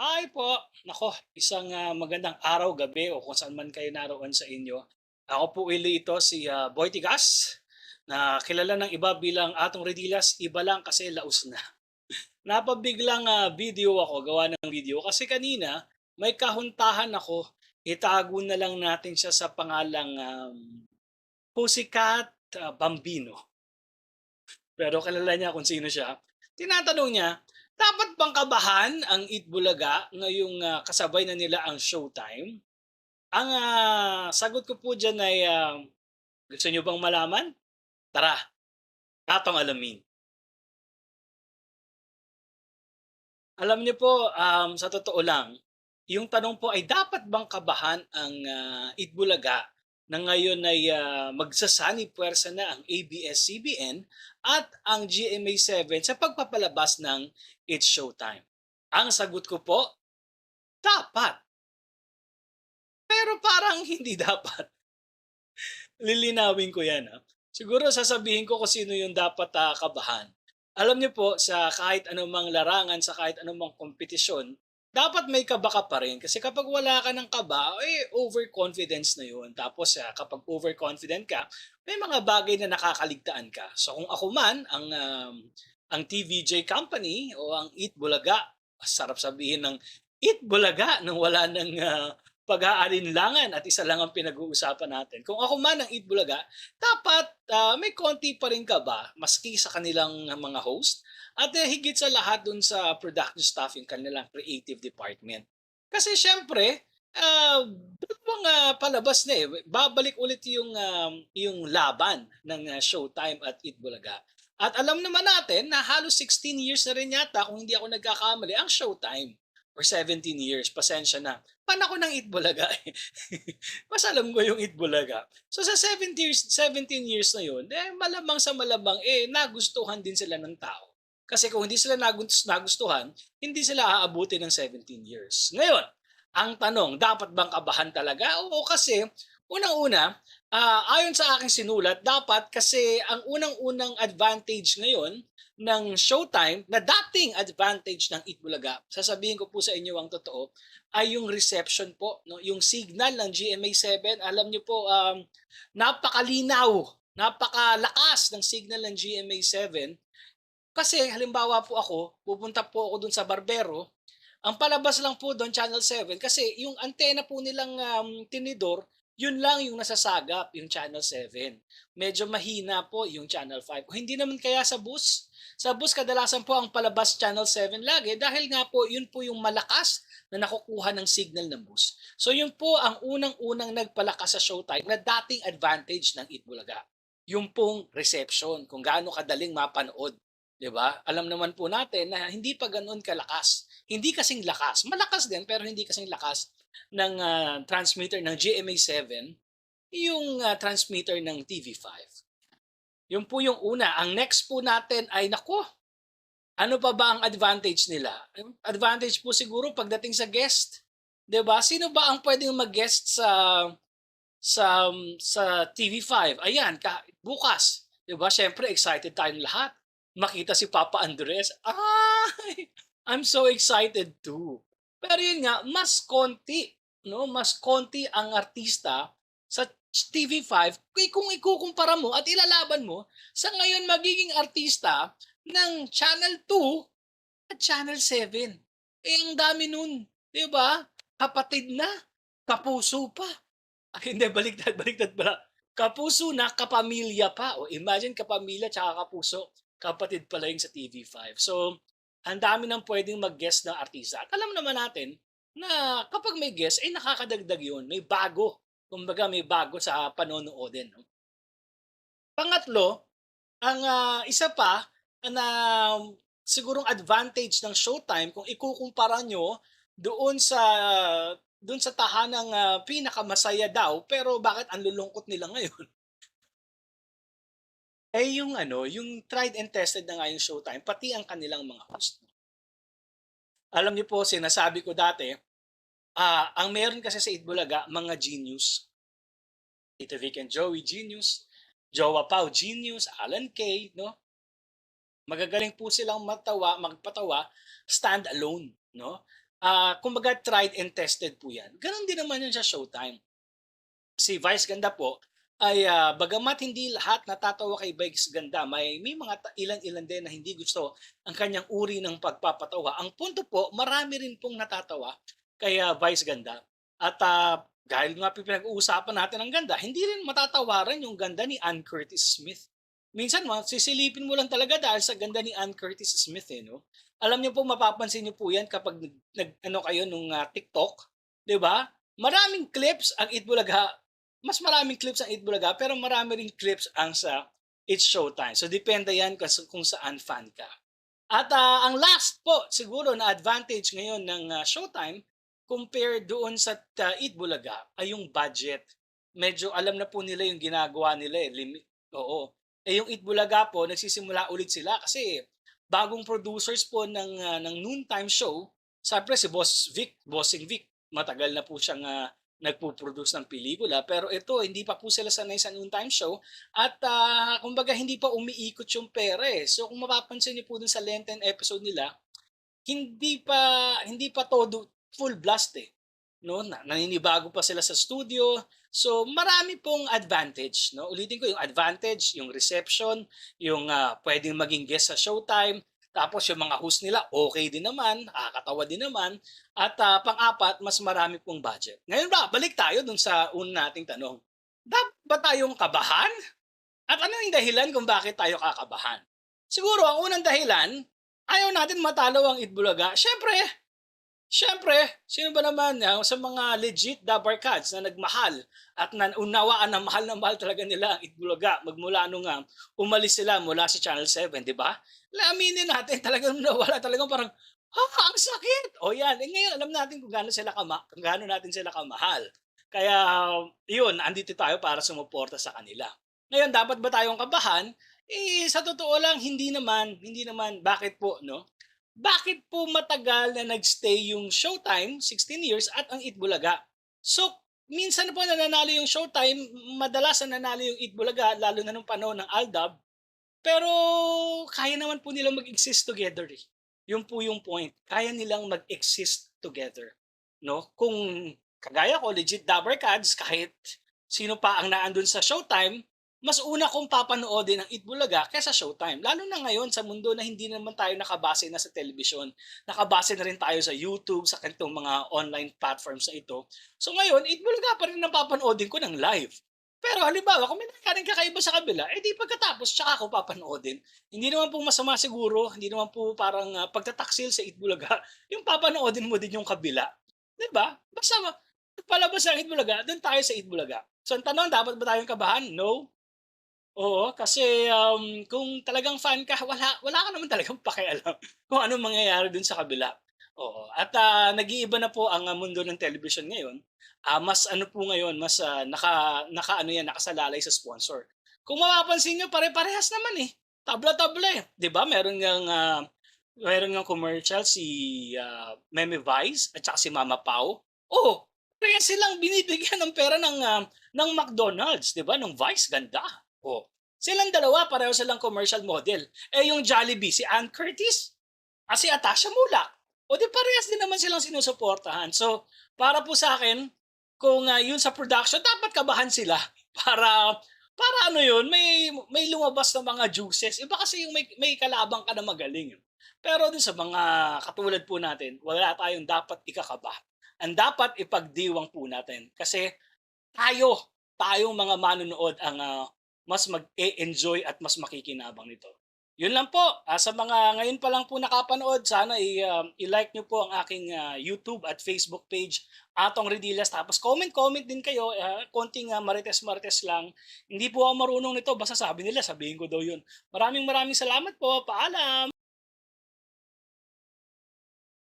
Hi po. Naku, isang, ah, magandang araw, gabi o kung saan man kayo naroon sa inyo. Ako po uli ito si, ah, Boy Tigas na kilala ng iba bilang Atong Redillas, iba lang kasi laos na. Napabiglang, ah, video ako, gawa ng video kasi kanina may kahuntahan ako, itago na lang natin siya sa pangalang, um, Pussycat, ah, Bambino. Pero kilala niya kung sino siya. Tinatanong niya, dapat bang kabahan ang Eat Bulaga ngayong ah, kasabay na nila ang Showtime? Ang ah, sagot ko po dyan ay, ah, gusto niyo bang malaman? Tara, atong alamin. Alam niyo po, um, sa totoo lang, yung tanong po ay dapat bang kabahan ang ah, Eat Bulaga na ngayon ay ah, magsasani puwersa na ang ABS-CBN at ang GMA7 sa pagpapalabas ng It's Showtime? Ang sagot ko po, dapat. Pero parang hindi dapat. Lilinawin ko yan. Ha? Siguro sasabihin ko kung sino yung dapat ah, kabahan. Alam niyo po, sa kahit anumang larangan, sa kahit anumang kompetisyon, dapat may kaba ka pa rin. Kasi kapag wala ka ng kaba, eh, overconfidence na yun. Tapos ah, kapag overconfident ka, may mga bagay na nakakaligtaan ka. So kung ako man, ang, um, ang TVJ company o ang Eat Bulaga, sarap sabihin ng Eat Bulaga nang wala ng ah, pag-aalinlangan at isa lang ang pinag-uusapan natin. Kung ako man ang Eat Bulaga, dapat ah, may konti pa rin kaba maski sa kanilang mga host at eh, higit sa lahat dun sa production staff yung kanilang creative department. Kasi syempre, ah, dalawang ah, palabas na eh. Babalik ulit yung, um, yung laban ng ah, Showtime at Eat Bulaga. At alam naman natin na halos 16 years na rin yata, kung hindi ako nagkakamali, ang Showtime. Or 17 years, pasensya na. Panako ng Eat Bulaga eh. Mas alam ko yung Eat Bulaga. So sa 17 years, 17 years na yun, eh, malamang sa malamang, eh, nagustuhan din sila ng tao. Kasi kung hindi sila nagus- nagustuhan, hindi sila aabuti ng 17 years. Ngayon, ang tanong, dapat bang kabahan talaga? Oo, kasi unang-una, ah, ayon sa aking sinulat, dapat kasi ang unang-unang advantage ngayon ng Showtime na dating advantage ng Itbulaga, sasabihin ko po sa inyo ang totoo, ay yung reception po, no? yung signal ng GMA7. Alam niyo po, um, napakalinaw, napakalakas ng signal ng GMA7 kasi halimbawa po ako, pupunta po ako dun sa barbero, ang palabas lang po doon Channel 7 kasi yung antena po nilang um, tinidor, yun lang yung nasasagap, yung Channel 7. Medyo mahina po yung Channel 5. O hindi naman kaya sa bus. Sa bus kadalasan po ang palabas Channel 7 lagi dahil nga po yun po yung malakas na nakukuha ng signal ng bus. So yun po ang unang-unang nagpalakas sa Showtime na dating advantage ng Itbulaga. Yung pong reception, kung gaano kadaling mapanood 'di ba? Alam naman po natin na hindi pa ganoon kalakas. Hindi kasing lakas. Malakas din pero hindi kasing lakas ng ah, transmitter ng GMA7 yung ah, transmitter ng TV5. Yun po yung una. Ang next po natin ay nako. Ano pa ba ang advantage nila? Advantage po siguro pagdating sa guest. 'Di ba? Sino ba ang pwedeng mag-guest sa sa sa TV5? Ayan, ka, bukas. 'Di ba? Syempre excited tayong lahat makita si Papa Andres, ay, I'm so excited too. Pero yun nga, mas konti, no? Mas konti ang artista sa TV5 kung ikukumpara mo at ilalaban mo sa ngayon magiging artista ng Channel 2 at Channel 7. Eh, ang dami nun. Ba? Kapatid na. Kapuso pa. Ay, hindi, baliktad, baliktad pala. Kapuso na, kapamilya pa. O imagine kapamilya tsaka kapuso kapatid pala yung sa TV5. So, ang dami nang pwedeng mag-guest ng artista. At alam naman natin na kapag may guest, ay nakakadagdag yun. May bago. Kumbaga may bago sa panonoodin. No? Pangatlo, ang ah, isa pa na sigurong advantage ng Showtime kung ikukumpara nyo doon sa doon sa tahanang ah, pinakamasaya daw pero bakit ang lulungkot nila ngayon eh, yung ano, yung tried and tested na nga yung Showtime, pati ang kanilang mga host. Alam niyo po, sinasabi ko dati, ah ang meron kasi sa Itbulaga, mga genius. Tito Vic and Joey, genius. Jowa Pau, genius. Alan Kay, no? Magagaling po silang matawa, magpatawa, stand alone, no? ah, kumbaga tried and tested po yan. Ganon din naman yun sa Showtime. Si Vice Ganda po ay ah, bagamat hindi lahat natatawa kay Vice Ganda, may, may mga ilan-ilan din na hindi gusto ang kanyang uri ng pagpapatawa. Ang punto po, marami rin pong natatawa kay ah, Vice Ganda. At ah, dahil nga pinag-uusapan natin ang ganda, hindi rin matatawaran yung ganda ni Ann Curtis Smith. Minsan, sisilipin mo lang talaga dahil sa ganda ni Ann Curtis Smith, eh, no? Alam niyo po, mapapansin niyo po yan kapag nag, ano kayo nung ah, TikTok, di ba? Maraming clips ang Itbulaga, mas maraming clips ang Itbulaga, pero marami rin clips ang sa It's Showtime. So, depende yan kung, saan fan ka. At ah, ang last po, siguro na advantage ngayon ng ah, Showtime, compare doon sa uh, Eat Bulaga ay yung budget. Medyo alam na po nila yung ginagawa nila eh. Limit, oo. Eh yung Eat Bulaga po, nagsisimula ulit sila kasi bagong producers po ng, ah, ng noontime show. Siyempre si Boss Vic, Bossing Vic, matagal na po siyang ah, nagpo-produce ng pelikula. Pero ito, hindi pa po sila sanay sa noontime show. At ah, kumbaga hindi pa umiikot yung pera eh. So kung mapapansin niyo po dun sa Lenten episode nila, hindi pa hindi pa todo full blast eh. No, na, naninibago pa sila sa studio. So, marami pong advantage, no? Ulitin ko yung advantage, yung reception, yung ah, pwedeng maging guest sa Showtime, tapos yung mga host nila okay din naman, nakakatawa din naman, at ah, pang-apat, mas marami pong budget. Ngayon ba, balik tayo dun sa una nating tanong. Dapat ba tayong kabahan? At ano yung dahilan kung bakit tayo kakabahan? Siguro, ang unang dahilan, ayaw natin matalo ang Itbulaga. Siyempre, Siyempre, sino ba naman ah, sa mga legit dabarkads na nagmahal at naunawaan na mahal na mahal talaga nila ang Itbulaga magmula nung ah, umalis sila mula sa Channel 7, di ba? Laminin natin talagang nawala talagang parang, ha, ang sakit! O yan, eh, ngayon alam natin kung gaano sila kama, kung gaano natin sila kamahal. Kaya, yun, andito tayo para sumuporta sa kanila. Ngayon, dapat ba tayong kabahan? Eh, sa totoo lang, hindi naman, hindi naman, bakit po, no? Bakit po matagal na nagstay yung Showtime, 16 years, at ang Itbulaga? So, minsan po nananalo yung Showtime, madalas na nanalo yung Itbulaga, lalo na nung panahon ng Aldab, pero kaya naman po nilang mag-exist together eh. Yun po yung point. Kaya nilang mag-exist together. No? Kung kagaya ko, legit Dabber Cats, kahit sino pa ang naandun sa Showtime, mas una kong papanoodin ang Itbulaga kaysa Showtime. Lalo na ngayon sa mundo na hindi naman tayo nakabase na sa television. Nakabase na rin tayo sa YouTube, sa kanitong mga online platforms na ito. So ngayon, Itbulaga pa rin ang papanoodin ko ng live. Pero halimbawa, kung may nangyaring kakaiba sa kabila, eh di pagkatapos, tsaka ako papanoodin. Hindi naman po masama siguro, hindi naman po parang ah, pagtataksil sa Itbulaga, yung papanoodin mo din yung kabila. Di ba? Basta palabas ang Itbulaga, doon tayo sa Itbulaga. So ang tanong, dapat ba tayong kabahan? No. Oo, kasi um, kung talagang fan ka, wala, wala ka naman talagang pakialam kung anong mangyayari dun sa kabila. Oo. At ah, nag-iiba na po ang ah, mundo ng television ngayon. Ah, mas ano po ngayon, mas ah, naka, naka ano yan, nakasalalay sa sponsor. Kung mapapansin nyo, pare-parehas naman eh. Tabla-tabla eh. ba Meron nga ah, meron nga commercial si ah, Meme Vice at saka si Mama Pau. Oh, kaya silang binibigyan ng pera ng ah, ng McDonald's, 'di ba? Ng Vice ganda. Oh. Silang dalawa pareho silang commercial model. Eh yung Jollibee si Ann Curtis at si Atasha Mulak. O di parehas din naman silang sinusuportahan. So, para po sa akin, kung ah, yun sa production, dapat kabahan sila para para ano yun, may may lumabas na mga juices. Iba kasi yung may, may kalabang ka na magaling. Pero dun sa mga katulad po natin, wala tayong dapat ikakaba. Ang dapat ipagdiwang po natin. Kasi tayo, tayong mga manonood ang ah, mas mag-enjoy at mas makikinabang nito. Yun lang po. Ah, sa mga ngayon pa lang po nakapanood, sana i- um, i-like nyo po ang aking ah, YouTube at Facebook page, Atong Redillas. Tapos comment-comment din kayo. ah, konting ah, marites-marites lang. Hindi po ako marunong nito. Basta sabi nila, sabihin ko daw yun. Maraming maraming salamat po. Paalam!